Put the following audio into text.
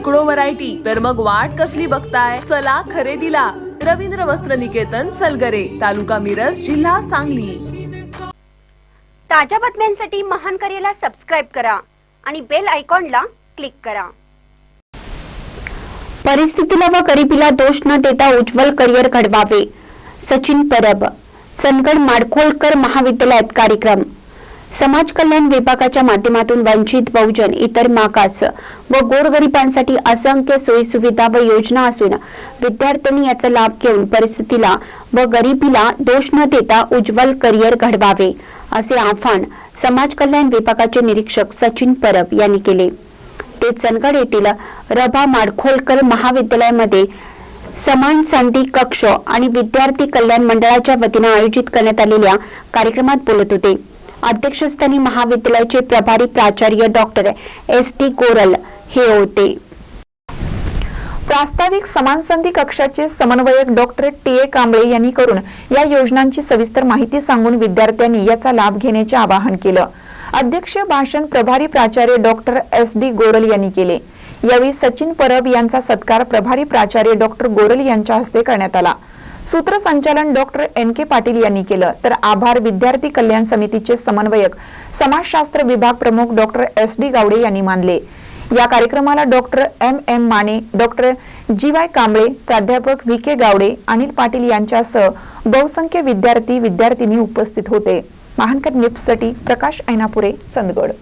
शेकडो व्हरायटी तर मग वाट कसली बघताय? चला खरेदीला. रवींद्र वस्त्र निकेतन सलगरे तालुका मिरज जिल्हा सांगली. ताज्या बातम्यांसाठी महान करेला सबस्क्राईब करा आणि बेल आयकॉनला क्लिक करा. परिस्थितीला व गरिबीला दोष न देता उज्ज्वल करिअर घडवावे. सचिन परब. चंदगड माडखोलकर महाविद्यालयात कार्यक्रम. समाज कल्याण विभागाच्या माध्यमातून वंचित बहुजन इतर मागास व गोरगरिबांसाठी असंख्य सोयी सुविधा व योजना असून विद्यार्थ्यांनी याचा लाभ घेऊन परिस्थितीला व गरिबीला दोष न देता उज्ज्वल करिअर घडवावे असे आव्हान समाज कल्याण विभागाचे निरीक्षक सचिन परब यांनी केले. ते चंदगड येथील रभा माडखोलकर महाविद्यालयामध्ये समान संधी कक्ष आणि विद्यार्थी कल्याण मंडळाच्या वतीने आयोजित करण्यात आलेल्या कार्यक्रमात बोलत होते. अध्यक्षस्थानी महाविद्यालयाचे प्रभारी प्राचार्य डॉक्टर एस टी कोरल हे होते. प्रास्ताविक समान संधी कक्षाचे समन्वयक डॉक्टर टी ए कांबळे यांनी करून या योजनांची सविस्तर माहिती सांगून विद्यार्थ्यांनी याचा लाभ घेण्याचे आवाहन केलं. अध्यक्ष भाषण प्रभारी प्राचार्य डॉक्टर एस डी गोरल यांनी केले. यावेळी सचिन परब यांचा सत्कार प्रभारी प्राचार्य डॉक्टर गोरल यांच्या हस्ते करण्यात आला. सूत्रसंचालन डॉक्टर एन के पाटील यांनी केलं. तर आभार विद्यार्थी कल्याण समितीचे समन्वयक समाजशास्त्र विभाग प्रमुख डॉक्टर एस डी गावडे यांनी मानले. या कार्यक्रमाला doctor M M Mane doctor G Y Kamble प्राध्यापक व्ही के गावडे अनिल पाटील यांच्यासह बहुसंख्य विद्यार्थी विद्यार्थिनी उपस्थित होते. महानकर निप्ससाठी प्रकाश ऐनापुरे चंदगड.